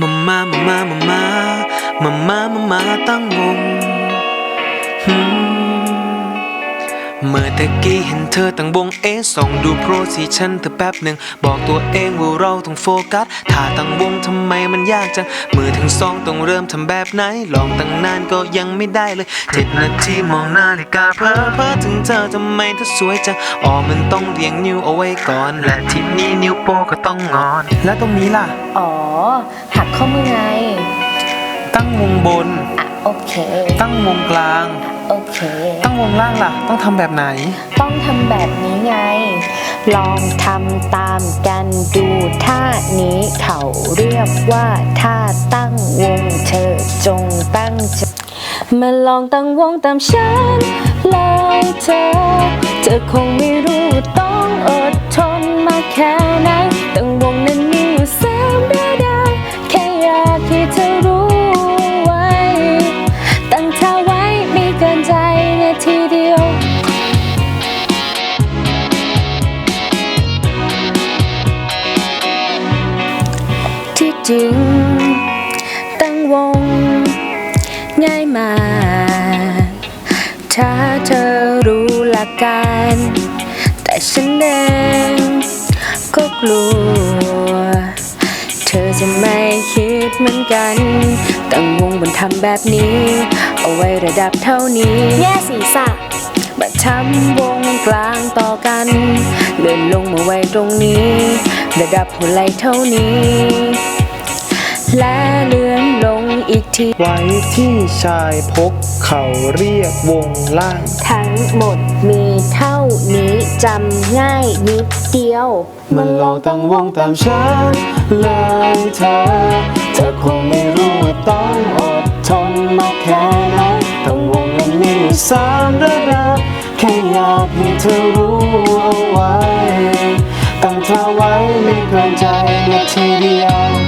Mama, mama, mama, mama, mama, tanggong hmm. เมื่อตะกี้เห็นเธอตั้งวงเอะส่องดูโปรสิชันเธอแป๊บหนึ่ง บอกตัวเองว่าเราต้องโฟกัสถ้าตั้งวงทำไมมันยากจัง มือทั้งสองต้องเริ่มทำแบบไหน ลองตั้งนานก็ยังไม่ได้เลยเจ็ดนาทีมองนาฬิกาเพลอเพลอถึงเธอทำไมเธอสวยจัง อ๋อมันต้องเรียงนิ้วเอาไว้ก่อน และทีนี้นิ้วโป้ก็ต้องงอน แล้วตรงนี้ล่ะ อ๋อ หักข้อมือไง ตั้งวงบน อะโอเค ตั้งวงกลาง โอเค ตั้งวงล่างล่ะ ต้องทำแบบไหน ต้องทำแบบนี้ไง ลองทำตามกันดูท่านี้เขาเรียกว่าท่าตั้งวงเธอจงตั้งใจมาลองตั้งวงตามฉันเลยเธอเธอคง จริง ตั้งวง ง่ายมากถ้าเธอรู้หลักการ แต่ฉันเองก็กลัว เธอจะไม่คิดเหมือนกัน ตั้งวงบนทำแบบนี้ เอาไว้ระดับเท่านี้ แย่ศีรษะมาทำวงกลางต่อกัน เลื่อนลงมาไว้ตรงนี้ ระดับหัวไหล่เท่านี้ ทีไว้ที่ชายพกเขาเรียกวงล่าง ทั้งหมดมีเท่านี้จำง่ายนิดเดียว มันลองตั้งวงตามฉันเลยเธอเธอคงไม่รู้ว่าต้องอดทนมากแค่ไหนตั้งวงนั้นมีอยู่สามระดับแค่อยากให้เธอรู้เอาไว้ตั้งเธอไว้ไม่เกินใจนาทีเดียว